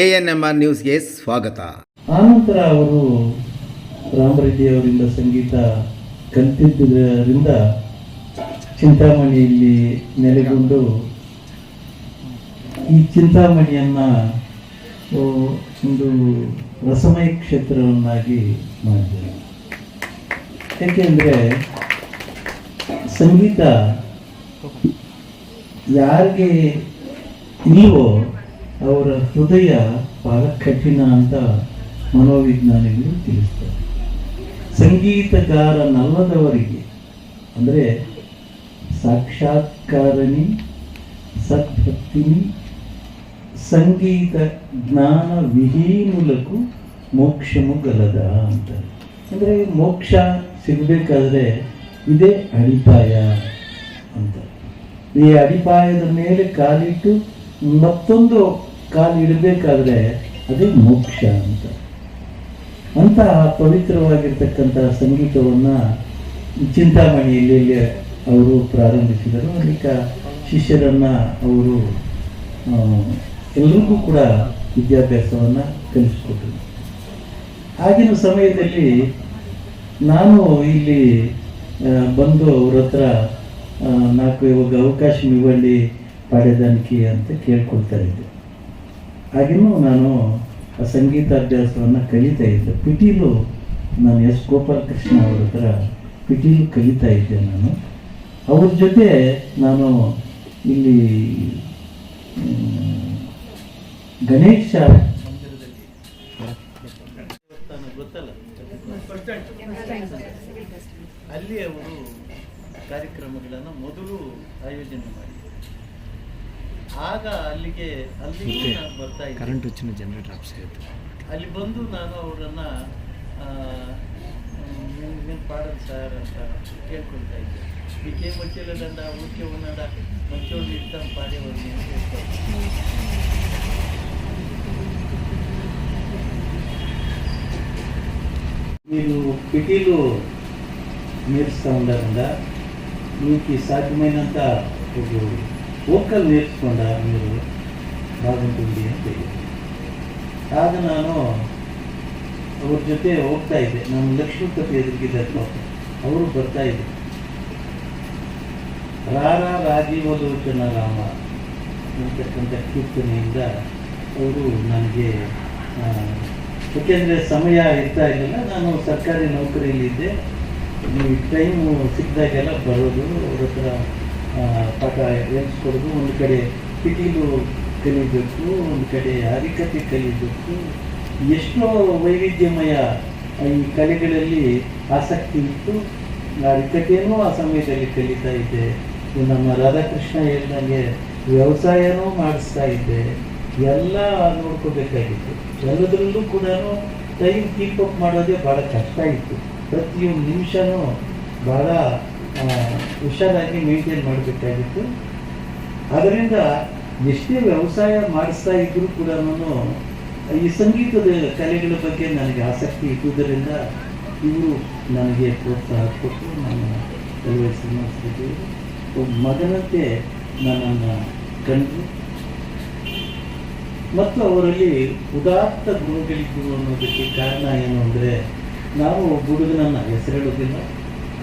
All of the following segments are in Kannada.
ಎ ಎನ್ ಎಂ ಆರ್ ನ್ಯೂಸ್ಗೆ ಸ್ವಾಗತ. ಆನಂತರ ಅವರು ರಾಮರೆಡ್ಡಿ ಅವರಿಂದ ಸಂಗೀತ ಕಲಿತಿದ್ದರಿಂದ ಚಿಂತಾಮಣಿಯಲ್ಲಿ ನೆಲೆಗೊಂಡು ಈ ಚಿಂತಾಮಣಿಯನ್ನ ಒಂದು ರಸಮಯ ಕ್ಷೇತ್ರವನ್ನಾಗಿ ಮಾಡಿದ್ದಾರೆ. ಏಕೆಂದರೆ ಸಂಗೀತ ಯಾರಿಗೆ ಇಲ್ವೋ ಅವರ ಹೃದಯ ಬಹಳ ಕಠಿಣ ಅಂತ ಮನೋವಿಜ್ಞಾನಿಗಳು ತಿಳಿಸ್ತಾರೆ. ಸಂಗೀತಗಾರನಲ್ಲದವರಿಗೆ, ಅಂದರೆ ಸಾಕ್ಷಾತ್ಕಾರಣಿ ಸದ್ಭಕ್ತಿನಿ, ಸಂಗೀತ ಜ್ಞಾನ ವಿಹೀನುಲಕು ಮೋಕ್ಷಮು ಗಲದ ಅಂತ ಅಂದರೆ ಮೋಕ್ಷ ಸಿಗಬೇಕಾದ್ರೆ ಇದೇ ಅಡಿಪಾಯ ಅಂತ ಈ ಅಡಿಪಾಯದ ಮೇಲೆ ಕಾಲಿಟ್ಟು ಮತ್ತೊಂದು ಕಾಲು ಇಡಬೇಕಾದ್ರೆ ಅದೇ ಮೋಕ್ಷ ಅಂತ. ಅಂತಹ ಪವಿತ್ರವಾಗಿರ್ತಕ್ಕಂತಹ ಸಂಗೀತವನ್ನು ಚಿಂತಾಮಣಿಯಲ್ಲಿ ಅವರು ಪ್ರಾರಂಭಿಸಿದರು. ಅನೇಕ ಶಿಷ್ಯರನ್ನು ಅವರು ಎಲ್ರಿಗೂ ಕೂಡ ವಿದ್ಯಾಭ್ಯಾಸವನ್ನು ಕಲಿಸಿಕೊಟ್ಟರು ಆಗಿನ ಸಮಯದಲ್ಲಿ ನಾನು ಇಲ್ಲಿ ಬಂದು ಅವ್ರ ಹತ್ರ ನಾಲ್ಕು ಇವಾಗ ಅವಕಾಶ ఇవ్వండి ಪಡೆದನಿಕೆ ಅಂತ ಕೇಳ್ಕೊಳ್ತಾ ಇದ್ದೆ. ಆಗಿನೂ ನಾನು ಆ ಸಂಗೀತಾಭ್ಯಾಸವನ್ನು ಕಲಿತಾ ಇದ್ದೆ. ಪಿಟೀಲು ನಾನು ಎಸ್ ಗೋಪಾಲಕೃಷ್ಣ ಅವರ ಹತ್ರ ಪಿಟೀಲು ಕಲಿತಾ ಇದ್ದೆ ನಾನು. ಅವ್ರ ಜೊತೆ ನಾನು ಇಲ್ಲಿ ಗಣೇಶ ಅಲ್ಲಿಗೆ ಅಲ್ಲಿಗೆ ನಾನು ಬರ್ತಾ ಇದ್ದೆ కరెంట్ వచ్చిన జనరేటర్ ఆఫ్ చేయొద్దు ಅಲ್ಲಿ ಬಂದು ನಾನು ಅವರನ್ನು నేను పాడను సార్ ಅಂತ ಕೇಳ್ಕೊಳ್ತಾ ಇದ್ದೆ మీకేం వచ్చేలేదండ ఊరికే ఉన్నాడా మంచోళ్ళు ఇస్తాం పాడేవాడిని అని ಹೇಳ್ತಾರೆ మీరు పిటీలు నేర్చుతూ ఉండాలండా మీకు సాధ్యమైనంత ఒక వోకల్ నేర్చుకోండా మీరు ಬಾಗಲಕೋಟೆ ಅಂತೇಳಿ ಆಗ ನಾನು ಅವ್ರ ಜೊತೆ ಹೋಗ್ತಾ ಇದ್ದೆ. ನಾನು ಲಕ್ಷ್ಮೀಪತಿ ಎದುರಿಗಿದ್ದ ಅವರು ಬರ್ತಾ ಇದ್ದರು ರಾರ ಜನ ರಾಮ ಅಂತಕ್ಕಂಥ ಕೀರ್ತನೆಯಿಂದ ಅವರು ನನಗೆ ಯಾಕೆಂದರೆ ಸಮಯ ಇರ್ತಾ ಇರಲಿಲ್ಲ. ನಾನು ಸರ್ಕಾರಿ ನೌಕರಿಯಲ್ಲಿದ್ದೆ ನೀವು ಟೈಮು ಸಿಕ್ಕಿದಾಗೆಲ್ಲ ಬರೋದು, ಅವ್ರ ಹತ್ರ ಪಾಠ ಹೇಳ್ಸ್ಕೊಡೋದು, ಒಂದು ಕಡೆ ಪಿಟೀಲು ಕಲಿಬೇಕು ಒಂದು ಕಡೆ ಹರಿಕತೆ ಕಲಿಬೇಕು ಎಷ್ಟೋ ವೈವಿಧ್ಯಮಯ ಈ ಕಲೆಗಳಲ್ಲಿ ಆಸಕ್ತಿ ಇತ್ತು. ಹರಿಕತೆಯನ್ನು ಆ ಸಮಯದಲ್ಲಿ ಕಲಿತಾ ಇದ್ದೆ. ನಮ್ಮ ರಾಧಾಕೃಷ್ಣ ಹೇಳ್ದಂಗೆ ವ್ಯವಸಾಯನೂ ಮಾಡಿಸ್ತಾ ಇದ್ದೆ. ಎಲ್ಲ ನೋಡ್ಕೋಬೇಕಾಗಿತ್ತು. ಎಲ್ಲದರಲ್ಲೂ ಕೂಡ ಟೈಮ್ ಕೀಪ್ ಅಪ್ ಮಾಡೋದೇ ಭಾಳ ಕಷ್ಟ ಇತ್ತು. ಪ್ರತಿಯೊಂದು ನಿಮಿಷನೂ ಭಾಳ ಹುಷಾರಾಗಿ ಮೇಂಟೈನ್ ಮಾಡಬೇಕಾಗಿತ್ತು. ಅದರಿಂದ ಎಷ್ಟೇ ವ್ಯವಸಾಯ ಮಾಡಿಸ್ತಾ ಇದ್ರೂ ಕೂಡ ನಾನು ಈ ಸಂಗೀತದ ಕಲೆಗಳ ಬಗ್ಗೆ ನನಗೆ ಆಸಕ್ತಿ ಇದ್ದುದರಿಂದ ಇವರು ನನಗೆ ಪ್ರೋತ್ಸಾಹ ಕೊಟ್ಟು ನಾನು ಕೆಲವೇ ಒಬ್ಬ ಮಗನಂತೆ ನನ್ನನ್ನು ಕಂಡು ಮತ್ತು ಅವರಲ್ಲಿ ಉದಾತ್ತ ಗುಣಗಳಿದ್ದು ಅನ್ನೋದಕ್ಕೆ ಕಾರಣ ಏನು ಅಂದರೆ ನಾವು ಹುಡುಗನನ್ನು ಹೆಸರಿಡೋದಿಲ್ಲ.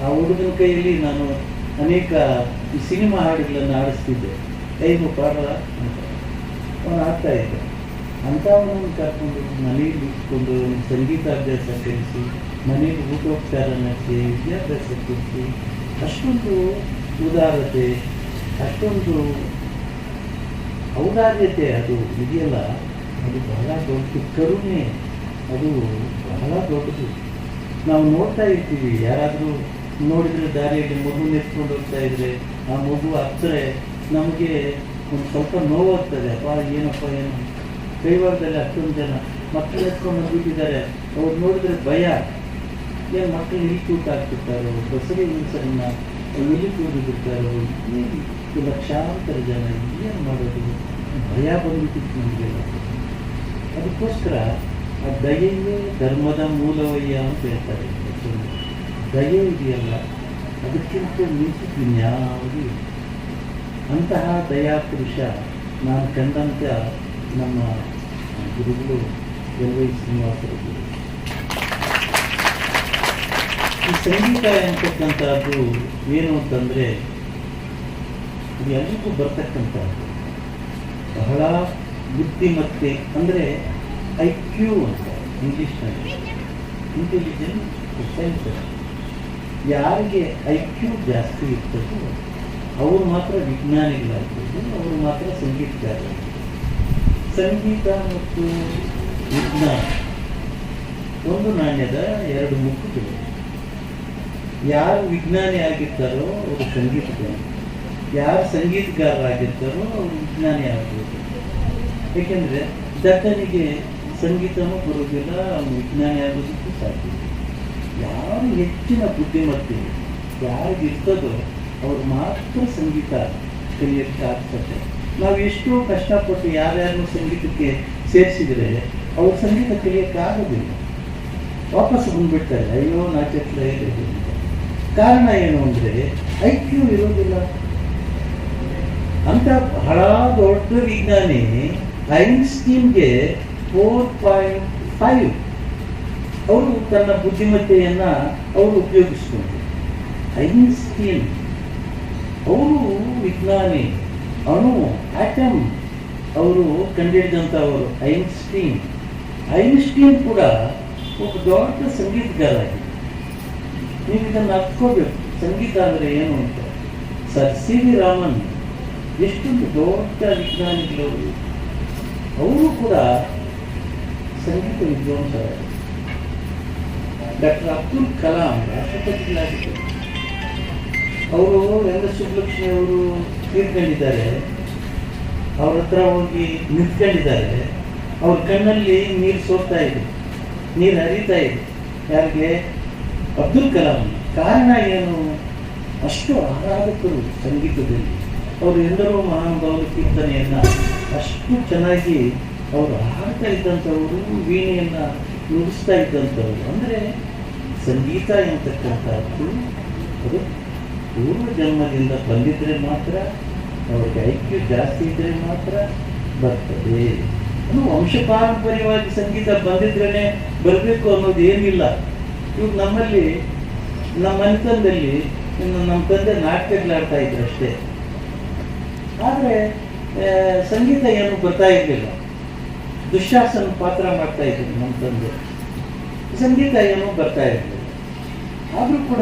ಆ ಹುಡುಗನ ಕೈಯಲ್ಲಿ ನಾನು ಅನೇಕ ಸಿನಿಮಾ ಹಾಡುಗಳನ್ನು ಆಡಿಸ್ತಿದ್ದೆ ಕೈಮು ಪಾರ ಅಂತ ಅವನು ಆಗ್ತಾ ಇದ್ದ ಅಂಥವನನ್ನು ಕರ್ಕೊಂಡು ಮನೆಯಲ್ಲಿ ಇಟ್ಕೊಂಡು ಸಂಗೀತ ಸಂಗೀತಾಭ್ಯಾಸ ಕಲಿಸಿ ಮನೆಯಲ್ಲಿ ಊಟೋಪಚಾರ ನಡೆಸಿ ವಿದ್ಯಾಭ್ಯಾಸ ಕಲಿಸಿ ಅಷ್ಟೊಂದು ಉದಾರತೆ, ಅಷ್ಟೊಂದು ಔದಾರ್ಯತೆ ಅದು ಇದೆಯಲ್ಲ, ಅದು ಬಹಳ ದೊಡ್ಡ ಕರುಣೆ, ಅದು ಬಹಳ ದೊಡ್ಡದು. ನಾವು ನೋಡ್ತಾ ಇರ್ತೀವಿ, ಯಾರಾದರೂ ನೋಡಿದರೆ ದಾರಿಯಲ್ಲಿ ಮಗು ನೆತ್ಕೊಂಡು ಹೋಗ್ತಾ ಇದ್ರೆ, ಆ ಮಗು ಹತ್ತಿರ ನಮಗೆ ಒಂದು ಸ್ವಲ್ಪ ನೋವಾಗ್ತದೆ. ಅಪ್ಪ ಏನಪ್ಪ, ಏನು? ಕೈವಾರದಲ್ಲಿ ಅಷ್ಟೊಂದು ಜನ. ಮಕ್ಕಳು ಎತ್ಕೊಂಡು ಬಂದ್ಬಿಟ್ಟಿದ್ದಾರೆ ಅವ್ರು ನೋಡಿದ್ರೆ ಭಯ. ಏನು ಮಕ್ಕಳು ಇಲ್ಲಿ ತೂಕ ಆಗ್ತಿರ್ತಾರೋ ಬಸರಿ ಹುಡುಗರನ್ನ ಇಲ್ಲಿ ಕೂಡಿ ಬಿಡ್ತಾರೋ? ಏನು ಈ ಲಕ್ಷಾಂತರ ಜನ ಏನು ಮಾಡೋದು? ಭಯ ಬಂದ್ಬಿಟ್ಟಿತ್ತು ನಮಗೆಲ್ಲ. ಅದಕ್ಕೋಸ್ಕರ ಆ ದಯೆಯೇ ಧರ್ಮದ ಮೂಲವಯ್ಯ ಅಂತ ಹೇಳ್ತಾರೆ. ದಯೆ ಇದೆಯಲ್ಲ? ಅದಕ್ಕಿಂತ ಮಿಂಚಿದ್ದು ಇನ್ಯಾವುದೂ ಅಂತಹ ದಯಾಪುರುಷ ನಾನು ಕಂಡಂಥ ನಮ್ಮ ಗುರುಗಳು ಎಲ್ ವೈ ಈ ಸಂಗೀತ ಎಂತಕ್ಕಂಥದ್ದು ಏನು ಅಂತಂದರೆ, ಇದು ಎಲ್ಲರಿಗೂ ಬರ್ತಕ್ಕಂಥದ್ದು. ಬಹಳ ಬುದ್ಧಿಮತ್ತೆ ಅಂದರೆ ಐ ಕ್ಯೂ ಅಂತ ಇಂಗ್ಲೀಷ್ನಲ್ಲಿ. Intelligent sensor. ಯಾರಿಗೆ ಐ ಕ್ಯೂ ಜಾಸ್ತಿ ಇರ್ತದೋ ಅವರು ಮಾತ್ರ ವಿಜ್ಞಾನಿಗಳಾಗ್ತದೆ ಅವರು ಮಾತ್ರ ಸಂಗೀತಗಾರ ಸಂಗೀತ ಮತ್ತು ವಿಜ್ಞಾನ ಒಂದು ನಾಣ್ಯದ ಎರಡು ಮುಖಗಳು. ಯಾರು ವಿಜ್ಞಾನಿ ಆಗಿರ್ತಾರೋ ಅವರು ಸಂಗೀತಗಾರ ಯಾರು ಸಂಗೀತಗಾರರಾಗಿರ್ತಾರೋ ಅವರು ವಿಜ್ಞಾನಿ ಆಗ್ಬೋದು. ಏಕೆಂದರೆ ದಟ್ಟನಿಗೆ ಸಂಗೀತನೂ ಬರೋದಿಲ್ಲ ಅವನು ವಿಜ್ಞಾನಿ ಆಗೋದಕ್ಕೂ ಸಾಧ್ಯ. ಯಾರು ಹೆಚ್ಚಿನ ಬುದ್ಧಿಮತ್ತೆ ಯಾರಿಗೆ ಇರ್ತದೋ ಅವ್ರು ಮಾತ್ರ ಸಂಗೀತ ಕಲಿಯೋಕ್ಕೆ ಆಗ್ತದೆ. ನಾವು ಎಷ್ಟೋ ಕಷ್ಟಪಟ್ಟು ಯಾರ್ಯಾರನ್ನು ಸಂಗೀತಕ್ಕೆ ಸೇರಿಸಿದರೆ ಅವ್ರು ಸಂಗೀತ ಕಲಿಯೋಕ್ಕೆ ಆಗೋದಿಲ್ಲ. ವಾಪಸ್ ಬಂದ್ಬಿಡ್ತಾರೆ, ಅಯ್ಯೋ ನಾಚಕ್ಲ ಇದೆ ಕಾರಣ ಏನು ಅಂದರೆ ಐ ಕ್ಯೂ ಇರೋದಿಲ್ಲ. ಅಂತ ಬಹಳ ದೊಡ್ಡ ವಿಜ್ಞಾನಿ ಐನ್ಸ್ಟೀನ್ಗೆ ಫೋರ್ ಪಾಯಿಂಟ್ ಫೈವ್ ಅವರು ತನ್ನ ಬುದ್ಧಿಮತ್ತೆಯನ್ನು ಅವರು ಉಪಯೋಗಿಸ್ಕೊಂಡ್ರು. ಐನ್ಸ್ಟೀನ್ ಅವರು ವಿಜ್ಞಾನಿ. ಅಣು ಆಟಮ್. ಅವರು ಕಂಡಿಡಿದಂಥವರು ಐನ್ಸ್ಟೀನ್. ಐನ್ಸ್ಟೀನ್ ಕೂಡ ಒಬ್ಬ ದೊಡ್ಡ ಸಂಗೀತಗಾರ ಆಗಿದೆ ನೀವು ಇದನ್ನು ಅರ್ತ್ಕೋಬೇಕು ಸಂಗೀತ ಅಂದರೆ ಏನು ಅಂತ. ಸರ್ ಸಿ ವಿ ರಾಮನ್ ಎಷ್ಟೊಂದು ದೊಡ್ಡ ವಿಜ್ಞಾನಿಗಳವರು. ಅವರು ಕೂಡ ಸಂಗೀತ ವಿದ್ವಾಂಸರಾಗಿದ್ದಾರೆ. ಡಾಕ್ಟರ್ ಅಬ್ದುಲ್ ಕಲಾಂ ರಾಷ್ಟ್ರಪತಿಗಳಾಗಿದ್ದರು. ಅವರು ರಂಗ ಸುಬ್ಬಲಕ್ಷ್ಮಿ ಅವರು ತೀರ್ಕೊಂಡಿದ್ದಾರೆ. ಅವ್ರ ಹತ್ರ ಹೋಗಿ ನಿಂತ್ಕೊಂಡಿದ್ದಾರೆ. ಅವ್ರ ಕಣ್ಣಲ್ಲಿ ನೀರು ಸೋರ್ತಾ ಇದೆ. ನೀರು ಹರಿತಾ ಇದೆ. ಯಾರಿಗೆ? ಅಬ್ದುಲ್ ಕಲಾಂ. ಕಾರಣ ಏನು? ಅಷ್ಟು ಆರಾಧಕರು ಸಂಗೀತದಲ್ಲಿ. ಅವರು ಎಲ್ಲರೂ ಮಹಾನುಭಾವರು ಕೀರ್ತನೆಯನ್ನು ಅಷ್ಟು ಚೆನ್ನಾಗಿ ಅವರು ಹಾಡ್ತಾ ಇದ್ದಂಥವರು, ವೀಣೆಯನ್ನು ನುಡಿಸ್ತಾ ಇದ್ದಂಥವ್ರು. ಅಂದರೆ ಸಂಗೀತ ಎಂತಕ್ಕಂಥದ್ದು? ಅದು ಪೂರ್ವ ಜನ್ಮದಿಂದ ಬಂದಿದ್ರೆ ಮಾತ್ರ ಅವ್ರಿಗೆ ಐಕ್ಯ ಜಾಸ್ತಿ ಇದ್ರೆ ಮಾತ್ರ ಬರ್ತದೆ. ವಂಶ ವಂಶಪಾರಂಪರ್ಯವಾಗಿ ಸಂಗೀತ ಬಂದಿದ್ರೇನೆ ಬರಬೇಕು ಅನ್ನೋದು ಏನಿಲ್ಲ. ಇವಾಗ ನಮ್ಮಲ್ಲಿ, ನಮ್ಮ ಮನೆತನದಲ್ಲಿ ನಮ್ಮ ತಂದೆ ನಾಟಕಗಳಾಡ್ತಾ ಇದ್ರು ಅಷ್ಟೇ. ಆದರೆ ಸಂಗೀತ ಏನು ಬರ್ತಾ ಇರಲಿಲ್ಲ. ದುಶ್ಯಾಸನ ಪಾತ್ರ ಮಾಡ್ತಾ ಇದ್ರು ನಮ್ಮ ತಂದೆ. ಸಂಗೀತ ಏನು ಬರ್ತಾ ಇರಲಿಲ್ಲ. ಆದರೂ ಕೂಡ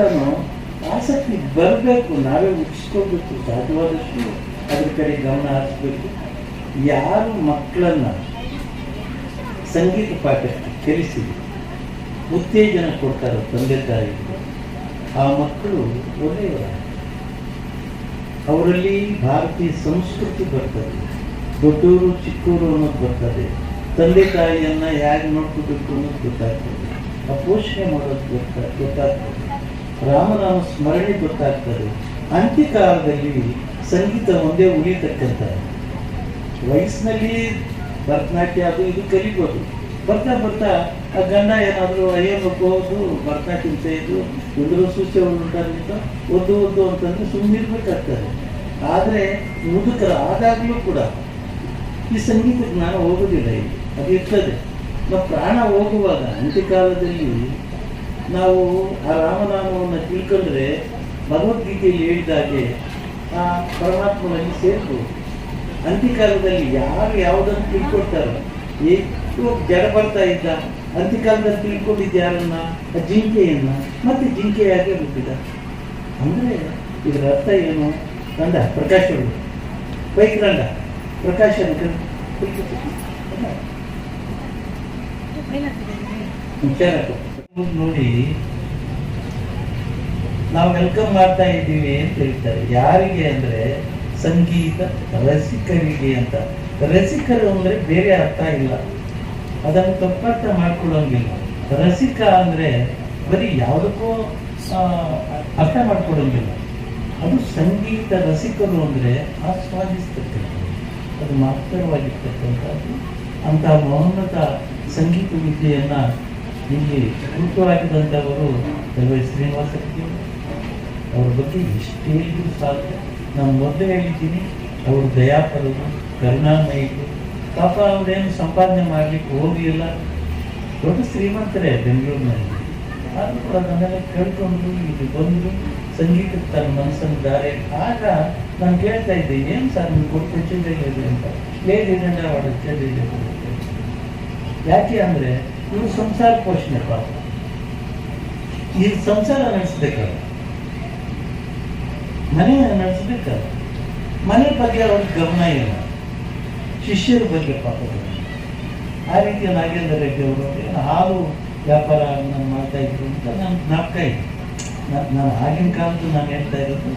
ಆಸಕ್ತಿ ಬರಬೇಕು, ನಾವೇ ಹುಟ್ಟಿಸ್ಕೋಬೇಕು ಸಾಧ್ಯವಾದಷ್ಟು ಅದ್ರ ಕಡೆ ಗಮನ ಹರಿಸ್ಬೇಕು. ಯಾರು ಮಕ್ಕಳನ್ನ ಸಂಗೀತ ಪಾಠಕ್ಕೆ ಕಲಿಸಿ ಉತ್ತೇಜನ ಕೊಡ್ತಾರೋ ತಂದೆ ತಾಯಿ ಆ ಮಕ್ಕಳು ಒಳ್ಳೆಯವರ ಅವರಲ್ಲಿ ಭಾರತೀಯ ಸಂಸ್ಕೃತಿ ಬರ್ತದೆ. ದೊಡ್ಡವರು ಚಿಕ್ಕವರು ಅನ್ನೋದು ಬರ್ತದೆ. ತಂದೆ ತಾಯಿಯನ್ನ ಹೇಗೆ ನೋಡ್ಕೋಬೇಕು ಅನ್ನೋದು ಗೊತ್ತಾಗ್ತದೆ. ಆ ಪೋಷಣೆ ಮಾಡೋದು ಗೊತ್ತಾ ಗೊತ್ತಾಗ್ತದೆ. ರಾಮನಾಮ ಸ್ಮರಣೆ ಗೊತ್ತಾಗ್ತದೆ. ಅಂತ್ಯಕಾಲದಲ್ಲಿ ಸಂಗೀತ ಒಂದೇ ಉಳಿತಕ್ಕಂಥ ವಯಸ್ಸಿನಲ್ಲಿ ಭರತನಾಟ್ಯ ಅದು ಇದು ಕಲಿಬೋದು. ಬರ್ತಾ ಬರ್ತಾ ಆ ಗಂಡ ಏನಾದರೂ ಅಯ್ಯಬೇಕು ಹೋದು ಭರತನಾಟ್ಯ ಇದು ಎಲ್ಲರೂ ಸೂಚ್ಯ ಉಂಟಾಗಿತ್ತು ಒದ್ದು ಒದ್ದು ಅಂತಂದ್ರೆ ಸುಮ್ಮನಿರ್ಬೇಕಾಗ್ತದೆ ಆದರೆ ಮುದುಕರ ಆದಾಗಲೂ ಕೂಡ ಈ ಸಂಗೀತ ಜ್ಞಾನ ಹೋಗೋದಿಲ್ಲ ಇಲ್ಲಿ. ಅದು ಇರ್ತದೆ. ನಾವು ಪ್ರಾಣ ಹೋಗುವಾಗ ಅಂತ್ಯಕಾಲದಲ್ಲಿ ನಾವು ಆ ರಾಮನಾಮವನ್ನು ತಿಳ್ಕೊಂಡ್ರೆ ಭಗವದ್ಗೀತೆಯಲ್ಲಿ ಹೇಳಿದಾಗೆ ಆ ಪರಮಾತ್ಮನಲ್ಲಿ ಸೇರ್ಬೋದು. ಅಂತ್ಯಕಾಲದಲ್ಲಿ ಯಾರು ಯಾವುದನ್ನು ತಿಳ್ಕೊಡ್ತಾರೋ ಎಷ್ಟು ಜಡ ಬರ್ತಾ ಇದ್ದ ಅಂತ್ಯಕಾಲದಲ್ಲಿ ತಿಳ್ಕೊಂಡಿದ್ದ ಯಾರನ್ನ? ಆ ಜಿಂಕೆಯನ್ನ. ಮತ್ತೆ ಜಿಂಕೆಯಾಗೆ ಹುಟ್ಟಿದ ಅಂದರೆ ಇದರ ಅರ್ಥ ಏನು? ಕಂಡ ಪ್ರಕಾಶ ಬೈಕ್ ರಂಡ ಪ್ರಕಾಶ ಅಂತ ವಿಚಾರ ನೋಡಿ ನಾವು ವೆಲ್ಕಮ್ ಮಾಡ್ತಾ ಇದ್ದೀವಿ ಅಂತ ಹೇಳ್ತಾರೆ. ಯಾರಿಗೆ ಅಂದ್ರೆ ಸಂಗೀತ ರಸಿಕರಿಗೆ ಅಂತ. ರಸಿಕರು ಅಂದ್ರೆ ಬೇರೆ ಅರ್ಥ ಇಲ್ಲ. ಅದನ್ನು ತಪ್ಪರ್ಥ ಮಾಡ್ಕೊಳ್ಳೋಂಗಿಲ್ಲ. ರಸಿಕ ಅಂದ್ರೆ ಬರೀ ಯಾವುದಕ್ಕೂ ಅರ್ಥ ಮಾಡ್ಕೊಡೋಂಗಿಲ್ಲ ಅದು ಸಂಗೀತ ರಸಿಕರು ಅಂದ್ರೆ ಆಸ್ವಾದಿಸ್ತಕ್ಕಂಥದ್ದು. ಅದು ಮಾತ್ರವಾಗಿರ್ತಕ್ಕಂಥದ್ದು. ಅಂತ ಮೌನದ ಸಂಗೀತ ವಿದ್ಯೆಯನ್ನ ಇಲ್ಲಿ ವೈ ಶ್ರೀನಿವಾಸ ಅವರು. ಬಗ್ಗೆ ಎಷ್ಟೇ ಹೇಳಿದ್ರು ಸಾಕು. ನಾನು ಮೊದಲೇ ಹೇಳಿದ್ದೀನಿ, ಅವರು ದಯಾಪರರು ಕರುಣಾಮಯಿಗಳು, ಪಾಪ ಅವರೇನು ಸಂಪಾದನೆ ಮಾಡ್ಲಿಕ್ಕೆ ಹೋಗಲಿಲ್ಲ ದೊಡ್ಡ ಶ್ರೀಮಂತರೇ ಬೆಂಗಳೂರಿನಲ್ಲಿ. ಆದರೂ ಕೂಡ ನನ್ನೆಲ್ಲ ಕೇಳ್ಕೊಂಡು ಇಲ್ಲಿ ಬಂದು ಸಂಗೀತಕ್ಕೆ ತನ್ನ ಮನಸ್ಸನ್ನು ದಾರೆ ಆಗ ನಾನು ಕೇಳ್ತಾ ಇದ್ದೆ, ಏನು ಸರ್ ನೀವು ಕೊಟ್ಟು ಹೆಚ್ಚಿದೆ ಅಂತ? ಅವಳ ಹೆಚ್ಚಿದೆ ಯಾಕೆ ಅಂದರೆ ಇವರು ಸಂಸಾರ ಪೋಷಣೆ ಪಾಪ. ಈ ಸಂಸಾರ ನಡೆಸ್ಬೇಕಲ್ಲ ಮನೆ ನಡೆಸ್ಬೇಕಲ್ಲ ಮನೆ ಬಗ್ಗೆ ಅವ್ರಿಗೆ ಗಮನ ಇಲ್ಲ. ಶಿಷ್ಯರ ಬಗ್ಗೆ ಪಾಪ. ಆ ರೀತಿ ನಾಗೇಂದ್ರ ರೆಡ್ಡಿ ಅವರು ಏನು ಹಾಲು ವ್ಯಾಪಾರ ನಾನು ಮಾಡ್ತಾ ಇದ್ರು ಅಂತ ನಾನು ಜ್ಞಾಪಕ ಇದೆ ನಾನು ಆಗಿನ ಕಾಲದ್ದು ನಾನು ಹೇಳ್ತಾ ಇರೋದು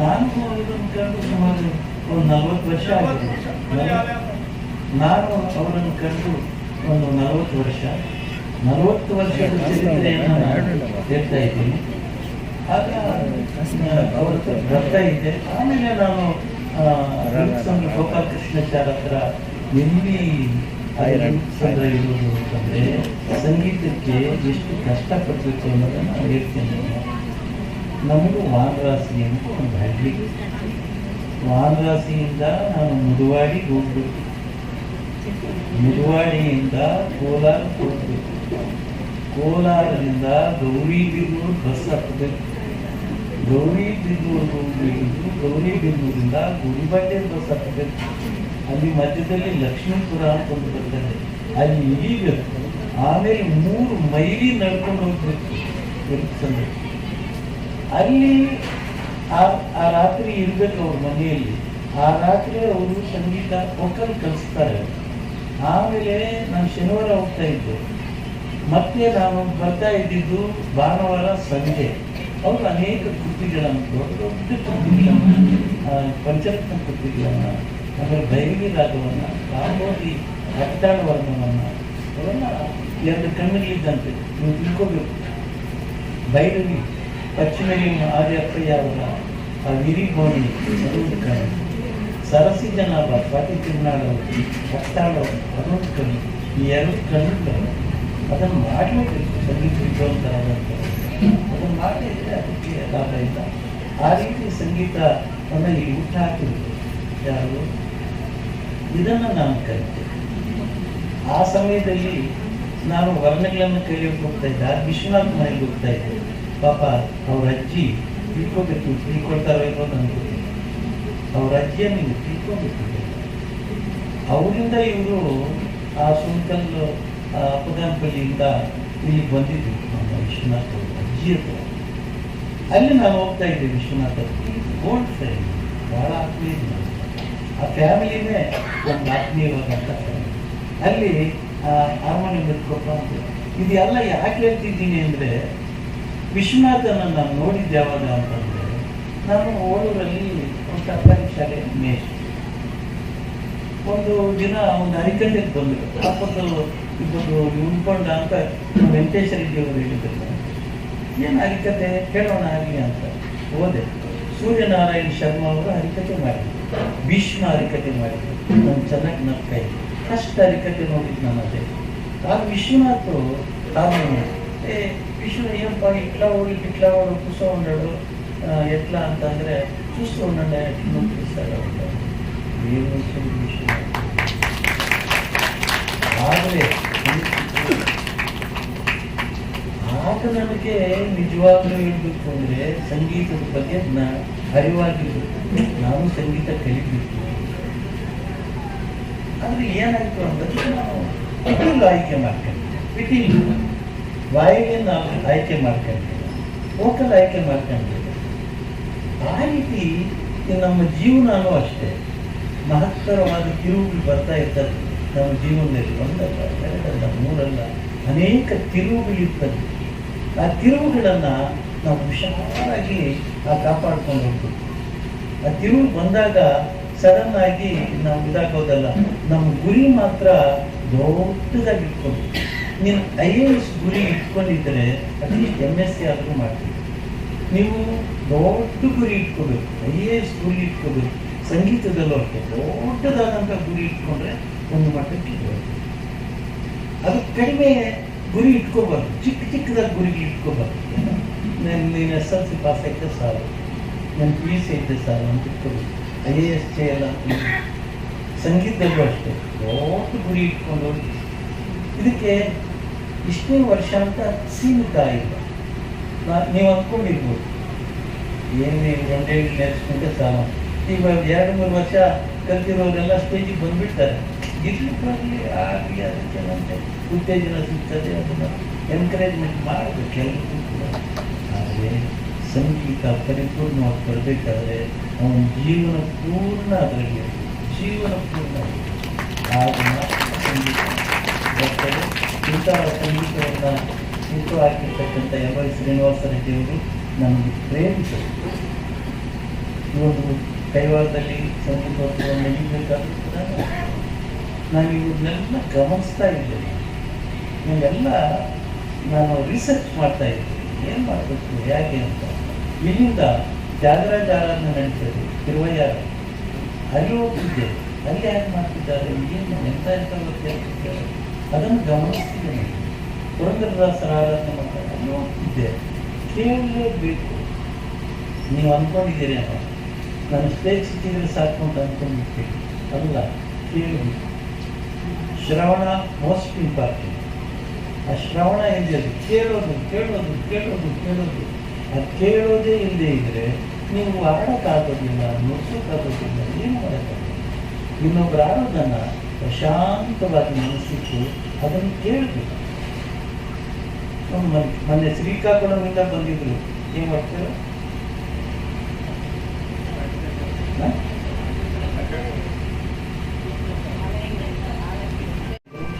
ನಾನು ಅವರನ್ನು ಕಂಡು ಸುಮಾರು ಒಂದು ನಲ್ವತ್ತು ವರ್ಷ ಆಗಿದೆ. ನಾನು ಅವರನ್ನು ಕಂಡು ಒಂದು ನಲವತ್ತು ವರ್ಷ. ನಲವತ್ತು ವರ್ಷದ ಚರಿತ್ರೆಯನ್ನು ನಾನು ಹೇಳ್ತಾ ಇದ್ದೀನಿ. ಆಗ ಅವ್ರ ಹತ್ರ ಬರ್ತಾ ಇದ್ದೆ. ಆಮೇಲೆ ನಾನು ಆ, ರೂಪಚಂದ್ರ ಗೋಪಾಲಕೃಷ್ಣಾಚಾರ್ ಹತ್ರ ಆ ರೂಪಚಂದ್ರ ಇರುವುದು ಅಂತಂದ್ರೆ ಸಂಗೀತಕ್ಕೆ ಎಷ್ಟು ಕಷ್ಟಪಡಬೇಕು ಅನ್ನೋದನ್ನು ನಾನು ಹೇಳ್ತೇನೆ. ನಮಗೂ ವಾನರಾಸಿ ಅಂತ ಒಂದು ಹಳ್ಳಿ. ವಾನರಾಸಿಯಿಂದ ನಾನು ಮೃದುವಾಗಿ ಹೋಗ್ಬೇಕು. ಮುದುವಾಡಿಯಿಂದ ಕೋಲಾರ ಕೊಡಬೇಕು ಕೋಲಾರದಿಂದ ಗೌರಿಬಿದೂರು ಬಸ್ ಹತ್ತಬೇಕು ಗೌರಿಬಿದೂರು ಗೌರಿ ಗೌರಿಬಿದೂರಿಂದ ಗುಡಿಬಂಡೆ ಬಸ್ ಹತ್ತಬೇಕು ಅಲ್ಲಿ ಮಧ್ಯದಲ್ಲಿ ಲಕ್ಷ್ಮೀಪುರ ಅಂತ ಒಂದು ಬರ್ತದೆ ಅಲ್ಲಿ ಇಳಿಬೇಕು. ಆಮೇಲೆ ಮೂರು ಮೈಲಿ ನಡ್ಕೊಂಡು ಹೋಗ್ಬೇಕು. ಅಲ್ಲಿ ಆ ಆ ರಾತ್ರಿ ಇರ್ಬೇಕು ಅವ್ರ ಮನೆಯಲ್ಲಿ. ಆ ರಾತ್ರಿ ಅವರು ಸಂಗೀತ ಒಕ್ಕಲ್ ಕಲಿಸ್ತಾರೆ. ಆಮೇಲೆ ನಾನು ಶನಿವಾರ ಹೋಗ್ತಾ ಇದ್ದೆ. ಮತ್ತೆ ನಾನು ಬರ್ತಾ ಇದ್ದಿದ್ದು ಭಾನುವಾರ ಸಂಜೆ. ಅವರು ಅನೇಕ ಕೃತಿಗಳನ್ನು, ದೊಡ್ಡ ದೊಡ್ಡ ಕೃತಿಗಳನ್ನು ಪಂಚರತ್ನ ಕೃತಿಗಳನ್ನು ಧೈರ್ಯ ರಾಗವನ್ನು ಕಾಂಬೋದಿ ಕಟ್ಟಾಳ ವರ್ಣವನ್ನು ಅವೆಲ್ಲ ಎರಡು ಕಣ್ಣುಗಳಿದ್ದಂತೆ. ನೀವು ತಿಳ್ಕೋಬೇಕು. ಧೈರ್ಯ ಪಶ್ಚಿಮ ಆರ್ಯಪ್ಪಯ್ಯ ಅವರ ಆ ವಿರಿಗೋಣಿ ಕಾರಣ ಸರಸಿ ಜನ ಸ್ವಾತಿ ತಿರುನಾಳು ಕಟ್ಟಾಳ ಅದೊಂದು ಕಣಿ ಈ ಎರಡು ಕಣ್ಣು ಅದನ್ನು ಮಾಡಲೇಬೇಕು ಸಂಗೀತ ವಿದ್ವಾಂಸರಾದಂಥ ಅದನ್ನು ಮಾಡಿದ್ರೆ ಅದಕ್ಕೆ ಲಾಭ ಇಲ್ಲ. ಆ ರೀತಿ ಸಂಗೀತವನ್ನು ಇಲ್ಲಿ ಊಟ ಹಾಕಿದ್ರು ಯಾರು? ಇದನ್ನು ನಾನು ಕಲಿತೆ. ಆ ಸಮಯದಲ್ಲಿ ನಾನು ವರ್ಣಗಳನ್ನು ಕಲಿಯೋಕೆ ಹೋಗ್ತಾ ಇದ್ದೆ. ಆ ವಿಶ್ವನಾಥ್ ಮನೆಗೆ ಹೋಗ್ತಾ ಇದ್ದೆ. ಪಾಪ ಅವ್ರ ಅಜ್ಜಿ ತಿಳ್ಕೊಬೇಕು ತಿಳ್ಕೊಳ್ತಾರೋ ಇರೋ ನನಗೆ. ಅವ್ರ ಅಜ್ಜಿಯನ್ನು ತಿಳ್ಕೊಬೇಕು ಅವರಿಂದ ಇವರು ಆ ಸುಂಕಲ್ ಅಪ್ಪಗಾನಪಲ್ಲಿಯಿಂದ ಇಲ್ಲಿ ಬಂದಿದ್ದರು ನಮ್ಮ ವಿಶ್ವನಾಥ್ ಅವರು, ಅಜ್ಜಿ ಹತ್ರ. ಅಲ್ಲಿ ನಾವು ಹೋಗ್ತಾ ಇದ್ದೆ ವಿಶ್ವನಾಥ್ ಗೋಲ್ಡ್ ಫ್ರೆಂಡ್ ಭಾಳ ಆತ್ಮೀಯ. ಆ ಫ್ಯಾಮಿಲಿನೇ ಒಂದು ಆತ್ಮೀಯವಾದಂಥ ಫ್ಯಾಮಿಲಿ. ಅಲ್ಲಿ ಹಾರ್ಮೋನಿಯಂ ಎತ್ಕೊಪ್ಪ ಅಂತ ಇದೆಲ್ಲ ಯಾಕೆ ಹೇಳ್ತಿದ್ದೀನಿ ಅಂದರೆ ವಿಶ್ವನಾಥನ ನಾನು ನೋಡಿದ್ದೆ ಯಾವಾಗ ಅಂತಂದರೆ, ನಾನು ಓಳೂರಲ್ಲಿ ಶಾಲೆ ಮೇಷ್ ಒಂದು ದಿನ ಒಂದು ಹರಿಕಂಡಿಗೆ ಬಂದರು ಪಾಪದ್ದು ಇಬ್ಬರು ಉಳ್ಕೊಂಡ ಅಂತ ವೆಂಕಟೇಶ್ವರ ಅವರು ಹೇಳಿದ್ರು ಏನು ಹರಿಕತೆ ಕೇಳೋಣ ಆಗಲಿ ಅಂತ ಹೋದೆ. ಸೂರ್ಯನಾರಾಯಣ ಶರ್ಮಾ ಅವರು ಹರಿಕತೆ ಮಾಡಿದ್ರು. ಭೀಷ್ಮ ಹರಿಕತೆ ಮಾಡಿದ್ರು. ನಾನು ಚೆನ್ನಾಗಿ ನಗ್ತಾ ಇದ್ದೆ. ಫಸ್ಟ್ ಹರಿಕತೆ ನೋಡಿದ್ದು ನಾನು ಅದೇ. ಆಗ ವಿಶ್ವನಾಥ್ ತಾನು, ಏ ವಿಶ್ವ ಏನಪ್ಪ ಇಟ್ಲ ಹೋಗಿ ಇಟ್ಲ ಹೋಗಿ ಕುಸ ಉಂಡಳು ಎಟ್ಲ ಅಂತಂದ್ರೆ ಏನು ವಿಶ್ವನಾಥ್ ಆದರೆ ಆಗ ನನಗೆ ನಿಜವಾಗ್ಲೂ ಹೇಳ್ಬೇಕು ಅಂದ್ರೆ ಸಂಗೀತದ ಬಗ್ಗೆ ಅರಿವಾಗಿರ್ಬೇಕು ನಾನು ಸಂಗೀತ ಕಲಿಬೇಕು ಆದ್ರೆ ಏನಾಯ್ತು ಅಂದ್ರೆ ನಾನು ಪಿಟೀಲ್ ಆಯ್ಕೆ ಮಾಡ್ಕೊಂಡೆ ಪಿಟೀಲ್ ನಾನು ಆಯ್ಕೆ ಮಾಡ್ಕೊಂಡೆ ವೋಕಲ್ ಆಯ್ಕೆ ಮಾಡ್ಕೊಂಡೆ ಆ ರೀತಿ ನಮ್ಮ ಜೀವನನೂ ಅಷ್ಟೇ. ಮಹತ್ತರವಾದ ತಿರುವುಗಳು ಬರ್ತಾ ಇರ್ತದೆ ನಮ್ಮ ಜೀವನದಲ್ಲಿ ಒಂದಲ್ಲ, ಎರಡಲ್ಲ, ಮೂರಲ್ಲ, ಅನೇಕ ತಿರುವುಗಳಿರ್ತದೆ ಆ ತಿರುವುಗಳನ್ನು ನಾವು ಹುಷಾರಾಗಿ ಆ ಕಾಪಾಡ್ಕೊಂಡು ಹೋಗ್ಬೇಕು. ಆ ತಿರುವು ಬಂದಾಗ ಸಡನ್ ಆಗಿ ನಾವು ಇದಾಗೋದಲ್ಲ. ನಮ್ಮ ಗುರಿ ಮಾತ್ರ ದೊಡ್ಡದಾಗಿ ಇಟ್ಕೊಂಡು ನೀನು ಐ ಎ ಎಸ್ ಗುರಿ ಇಟ್ಕೊಂಡಿದ್ರೆ at least M S C ಆದರೂ ಮಾಡ್ತೀವಿ. ನೀವು ದೊಡ್ಡ ಗುರಿ ಇಟ್ಕೋಬೇಕು ಐ ಎ ಎಸ್ ಗುರಿ ಇಟ್ಕೋಬೇಕು. ಸಂಗೀತದಲ್ಲೂ ಅಷ್ಟೇ ದೊಡ್ಡದಾದಂಥ ಗುರಿ ಇಟ್ಕೊಂಡ್ರೆ ಒಂದು ಮಟ್ಟಕ್ಕೆ ಅದು ಕಡಿಮೆ ಗುರಿ ಇಟ್ಕೋಬಾರ್ದು, ಚಿಕ್ಕ ಚಿಕ್ಕದಾಗಿ ಗುರಿ ಇಟ್ಕೋಬಾರ್ದು. ನಾನು ನೀನು ಎಸ್ ಎಲ್ ಸಿ ಪಾಸ್ ಆಯ್ತು ಸಾಲು ನಾನು ಪಿ ಯು ಸಿ ಐತೆ ಸಾಲ ಅಂತ ಇಟ್ಕೋಬೇಕು. ಐ ಎ ಎಸ್ ಎಲ್ಲ ಸಂಗೀತದಲ್ಲೂ ಅಷ್ಟೇ, ದೊಡ್ಡ ಗುರಿ ಇಟ್ಕೊಂಡು ಇದಕ್ಕೆ ಇಷ್ಟೇ ವರ್ಷ ಅಂತ ಸೀಮಿತ ಇಲ್ಲ ನೀವು ಅಂದ್ಕೊಂಡಿರ್ಬೋದು. ಏನೇ ಗಂಟೆ ನೆನೆಸ್ಕೊಂಡ್ರೆ ಸಾಲ ಈಗ ಎರಡು, ಮೂರು ವರ್ಷ ಕಲ್ತಿರೋರೆಲ್ಲ ಸ್ಟೇಜಿಗೆ ಬಂದುಬಿಡ್ತಾರೆ. ಇರ್ಲಿಕ್ಕಾಗಲಿ ಆಗಲಿ, ಅದಕ್ಕೆ ನಮಗೆ ಉತ್ತೇಜನ ಸಿಗ್ತದೆ, ಅದನ್ನು ಎನ್ಕರೇಜ್ಮೆಂಟ್ ಮಾಡಬೇಕು ಎಲ್ಲರಿಗೂ ಕೂಡ. ಆದರೆ ಸಂಗೀತ ಪರಿಪೂರ್ಣವಾಗಿ ಬರಬೇಕಾದ್ರೆ ಅವನ ಜೀವನ ಪೂರ್ಣ ಅದರಲ್ಲಿ ಜೀವನ ಪೂರ್ಣ ಆಗ ಸಂಗೀತ ಬರ್ತದೆ. ಇಂತಹ ಸಂಗೀತವನ್ನು ಹುಟ್ಟು ಹಾಕಿರ್ತಕ್ಕಂಥ ಎಂ ವೈ ಶ್ರೀನಿವಾಸ ರೆಡ್ಡಿಯವರು ನಮಗೆ ಪ್ರೇರಿತರು. ಈ ಒಂದು ಕೈವಾರದಲ್ಲಿ ಸಂಗೀತೋತ್ಸವ ನಡೀಬೇಕಾದ ನಾನು ಇವ್ರನ್ನೆಲ್ಲ ಗಮನಿಸ್ತಾ ಇದ್ದೇನೆ ಇವೆಲ್ಲ ನಾನು ರಿಸರ್ಚ್ ಮಾಡ್ತಾ ಇದ್ದೀನಿ ಏನು ಮಾಡಬೇಕು ಯಾಕೆ ಅಂತ. ಇಲ್ಲಿಂದ ಆರಾಧನೆ ನಡೀತದೆ, ತಿರುವಯ್ಯಾರ. ಅಲ್ಲಿ ಹೋಗ್ತಿದ್ದೆ. ಅಲ್ಲಿ ಯಾಕೆ ಮಾಡ್ತಿದ್ದಾರೆ? ಏನು ಎಂತ ಹೇಳ್ತಿದ್ದಾರೆ ಅದನ್ನು ಗಮನಿಸ್ತಿದ್ದೇನೆ. ಪುರಂದರದಾಸರ ಆರಾಧನೆ ಮಾಡ್ತಾರೆ ಅಲ್ಲಿ ಹೋಗ್ತಿದ್ದೆ ಕೇಳಲೇಬೇಕು ನೀವು ಅಂದ್ಕೊಂಡಿದ್ದೀರಿ ಅಂತ. ನಾನು ಸ್ಟೇಜ್ ಸಿಕ್ಕಿದ್ರೆ ಸಾಕು ಅಂತ ಅಂದ್ಕೊಂಡಿರ್ತೀನಿ. ಅಲ್ಲ ಕೇಳಬೇಕು ಶ್ರವಣ ಮೋಸ್ಟ್ ಇಂಪಾರ್ಟೆಂಟ್. ಆ ಶ್ರವಣ ಎಂದಿದೆ ಕೇಳೋದು ಕೇಳೋದು ಕೇಳೋದು ಕೇಳೋದು. ಅದು ಕೇಳೋದೇ ಇಲ್ಲದೆ ಇದ್ರೆ ನೀವು ಆಡೋಕ್ಕಾಗೋದಿಲ್ಲ ನುಡ್ಸೋಕ್ಕಾಗೋದಿಲ್ಲ ಏನು ಮಾಡೋಕ್ಕಾಗೋದಿಲ್ಲ ಇನ್ನೊಬ್ಬರು ಆಡೋದನ್ನು ಪ್ರಶಾಂತವಾಗಿ ಮನಸ್ಸಿಟ್ಟು ಅದನ್ನು ಕೇಳಬೇಕು. ಮೊನ್ನೆ- ಶ್ರೀಕಾಕುಳಮಿಂದ ಬಂದಿದ್ರು. ಏನು ಮಾಡ್ತಾರೆ?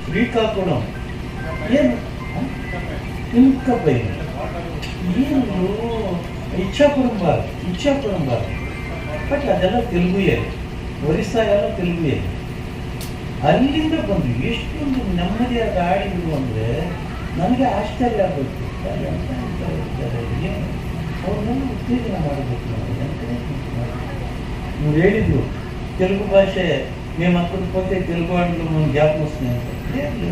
ಶ್ರೀಕಾಕುಳಂ. ಏನು? ಇಂಕಬ್ಬೈ ಏನು ಇಚ್ಛಾಪುರಂಬಾರ್ ಇಚ್ಛಾಪುರಂಬಾರ್ ಬಟ್ ಅದೆಲ್ಲ ತೆಲುಗುಯೇ. ಒರಿಸ್ಸಾ ಎಲ್ಲ ತೆಲುಗುಯೇ. ಅಲ್ಲಿಂದ ಬಂದು ಎಷ್ಟೊಂದು ನೆಮ್ಮದಿಯಾದ ಆಡಿದ್ರು ಅಂದರೆ ನನಗೆ ಆಶ್ಚರ್ಯ ಆಗಬೇಕು ಅವ್ರನ್ನ ಉತ್ತೇಜನ ಮಾಡಬೇಕು ನೀವು ಹೇಳಿದ್ರು, ತೆಲುಗು ಭಾಷೆ, ನಿಮ್ಮ ಮಕ್ಕಳ ಬಗ್ಗೆ ತೆಲುಗು ಹಾಡುಗಳು ಜ್ಞಾಪನಿಸ್ತೀನಿ ಅಂತ.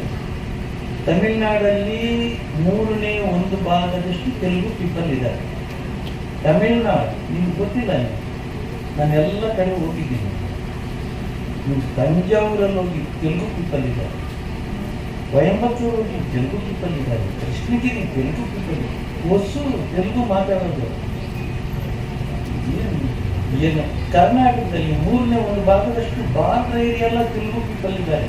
ತಮಿಳ್ನಾಡಲ್ಲಿ ಮೂರನೇ ಒಂದು ಭಾಗದಷ್ಟು ತೆಲುಗು ಪೀಪಲ್ ಇದ್ದಾರೆ. ತಮಿಳ್ನಾಡು, ನಿಮ್ಗೆ ಗೊತ್ತಿಲ್ಲ ನಾನು ಎಲ್ಲ ಕಡೆ ಹೋಗಿದ್ದೀನಿ. ನೀವು ತಂಜಾವೂರಲ್ಲಿ ಹೋಗಿ ತೆಲುಗು ಪೀಪಲ್ ಇದ್ದಾರೆ. ಕೊಯಂಬತ್ತೂರು ತೆಲುಗು ಪೀಪಲ್ ಇದ್ದಾರೆ. ಕೃಷ್ಣಗಿರಿ ತೆಲುಗು ಪೀಪಲ್ ಹೊಸೂರು ತೆಲುಗು ಮಾತಾಡೋದು. ಏನು? ಕರ್ನಾಟಕದಲ್ಲಿ ಮೂರನೇ ಒಂದು ಭಾಗದಷ್ಟು ಭಾರತ ಏರಿಯಾ ಎಲ್ಲ ತೆಲುಗು ಪೀಪಲ್ ಇದ್ದಾರೆ.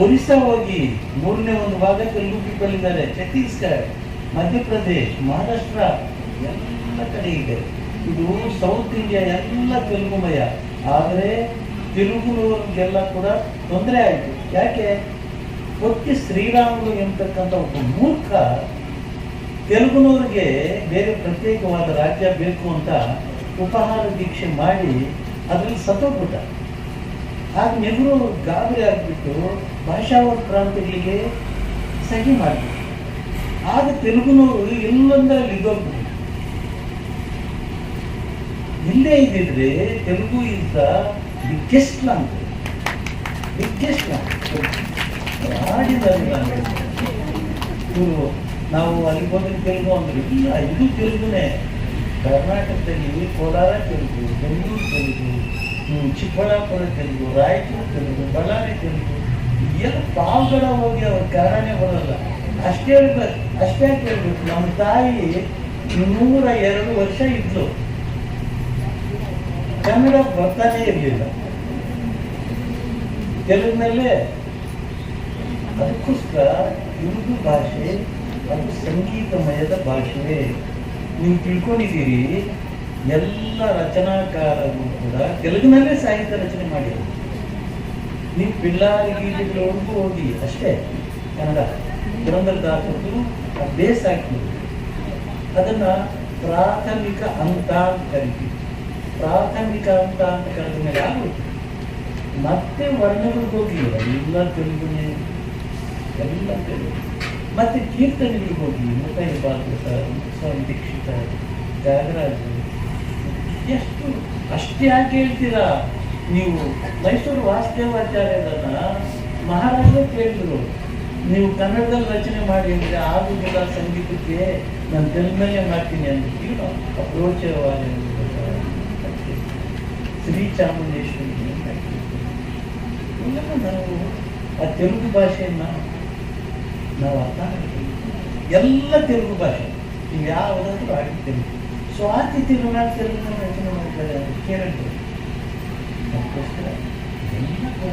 ಒರಿಸ್ಸಾ ಹೋಗಿ ಮೂರನೇ ಒಂದು ಭಾಗ ತೆಲುಗು ಪೀಪಲ್ ಇದ್ದಾರೆ. ಛತ್ತೀಸ್ಗಢ, ಮಧ್ಯಪ್ರದೇಶ್, ಮಹಾರಾಷ್ಟ್ರ, ಎಲ್ಲ ಕಡೆ ಇದೆ. ಇದು ಸೌತ್ ಇಂಡಿಯಾ ಎಲ್ಲ ತೆಲುಗುಮಯ. ಆದರೆ ತೆಲುಗುನವರಿಗೆಲ್ಲ ಕೂಡ ತೊಂದರೆ ಆಯಿತು. ಯಾಕೆ? ಒತ್ತಿ ಶ್ರೀರಾಮುಲು ಎಂತಕ್ಕಂಥ ಒಬ್ಬ ಮೂರ್ಖ ತೆಲುಗುನವ್ರಿಗೆ ಬೇರೆ ಪ್ರತ್ಯೇಕವಾದ ರಾಜ್ಯ ಬೇಕು ಅಂತ ಉಪಹಾರ ದೀಕ್ಷೆ ಮಾಡಿ ಅದರಲ್ಲಿ ಸತ್ತೋಗ್ಬಿಟ್ಟ. ಆಗ ನೆಹರು ಗಾಬರಿ ಆಗಿಬಿಟ್ಟು ಭಾಷಾವಾದ ಕ್ರಾಂತಿಗಳಿಗೆ ಸಹಿ ಮಾಡಿಬಿಟ್ಟು ಆಗ ತೆಲುಗುನವರು ಇಲ್ಲೊಂದ ಇದ್ದೋಗ್ಬಿಟ್ಟು ಇಲ್ಲೇ ಇದ್ದಿದ್ರೆ ತೆಲುಗು ಇದ್ದ ಬಿಗ್ಗೆಸ್ಟ್ ಲಾಂಗ್ವೇಜ್ ಬಿಗ್ಗೆಸ್ಟ್ ಲ್ಯಾಂಗ್ವೇಜ್. ಆಡಿದ್ದಾರೆ ಇವರು ನಾವು ಅಲ್ಲಿ ಹೋದ್ರೆ ತೆಲುಗು ಅಂದ್ರೆ ಇಲ್ಲ ಇದು ತೆಲುಗುನೇ ಕರ್ನಾಟಕದಲ್ಲಿ ಕೋಲಾರ ತೆಲುಗು ಬೆಂಗಳೂರು ತೆಲುಗು ಚಿಕ್ಕಬಳ್ಳಾಪುರ ತೆಲುಗು ರಾಯಚೂರು ತೆಲುಗು ಬಳ್ಳಾರಿ ತೆಲುಗು ಎಲ್ಲ ಪಾವುಗಳ ಹೋಗಿ ಅವ್ರ ಕಾರಣ ಬರಲ್ಲ ಅಷ್ಟೇ ಹೇಳ್ಬೇಕು ಅಷ್ಟೇ ಕೇಳ್ಬೇಕು ನಮ್ಮ ತಾಯಿ ನೂರ ಎರಡು ವರ್ಷ ಇದ್ಲು ಕನ್ನಡ ಬರ್ತಾನೆ ಇರಲಿಲ್ಲ ತೆಲುಗಿನಲ್ಲೇ ಅದಕ್ಕೋಸ್ಕರ ಉರ್ದು ಭಾಷೆ ಅದು ಸಂಗೀತಮಯದ ಭಾಷೆ. ನೀವು ತಿಳ್ಕೊಂಡಿದ್ದೀರಿ, ಎಲ್ಲ ರಚನಾಕಾರರು ಕೂಡ ತೆಲುಗಿನಲ್ಲೇ ಸಾಹಿತ್ಯ ರಚನೆ ಮಾಡಿದರು ನೀವು ಪಿಳ್ಳಾರಿ ಗೀತೆಗಳವರೆಗೂ ಹೋಗಿ, ಅಷ್ಟೇ, ಕನ್ನಡ. ಪುರಂದರದಾಸರು ಬೇಸ್ ಹಾಕಿದ್ರು. ಅದನ್ನ ಪ್ರಾಥಮಿಕ ಅಂತ ಕರಿತೀವಿ. ಪ್ರಾಥಮಿಕ ಹಂತ ಅಂತ ಕರೆದ ಮೇಲೆ ಆಗುತ್ತೆ ಮತ್ತೆ ವರ್ಣಗಳಿಗೆ ಹೋಗಿಲ್ಲ ಎಲ್ಲ ತೆಲುಗುನೇ ತೆಲುಗು ಮತ್ತೆ ಕೀರ್ತನೆಗಳಿಗೆ ಹೋಗಿ ಮುತ್ತೈದ ಭಾಗವತ ಸ್ವಾಮಿ ದೀಕ್ಷಿತ, ತ್ಯಾಗರಾಜ. ಎಷ್ಟು, ಅಷ್ಟೇ ಯಾಕೆ ಹೇಳ್ತೀರಾ? ನೀವು ಮೈಸೂರು ವಾಸುದೇವಾಚಾರ್ಯರನ್ನ ಮಹಾರಾಜರು ಕೇಳಿದ್ರು. ನೀವು ಕನ್ನಡದಲ್ಲಿ ರಚನೆ ಮಾಡಿ ಅಂದರೆ ಆಗುದಿಲ್ಲ ಸಂಗೀತಕ್ಕೆ ನಾನು ತೆಲುಗಿನಲ್ಲೇ ಮಾಡ್ತೀನಿ ಅಂದ್ಬಿಟ್ಟು ಅಪ್ರೋಚವಾದ ಶ್ರೀ ಚಾಮುಂಡೇಶ್ವರಿ ನಾವು ಆ ತೆಲುಗು ಭಾಷೆಯನ್ನು ನಾವು ಅರ್ಥ ಎಲ್ಲ ತೆಲುಗು ಭಾಷೆ. ನೀವು ಯಾವುದಾದ್ರೂ ಆಡಿ ತೆಲುಗು ಸ್ವಾತಿ ತಿರುನಾಳು ತೆಲುಗು ರಚನೆ ಮಾಡ್ತಾರೆ ಕೇರಳದಲ್ಲಿ. ಅದಕ್ಕೋಸ್ಕರ ಎಲ್ಲ ಕೂಡ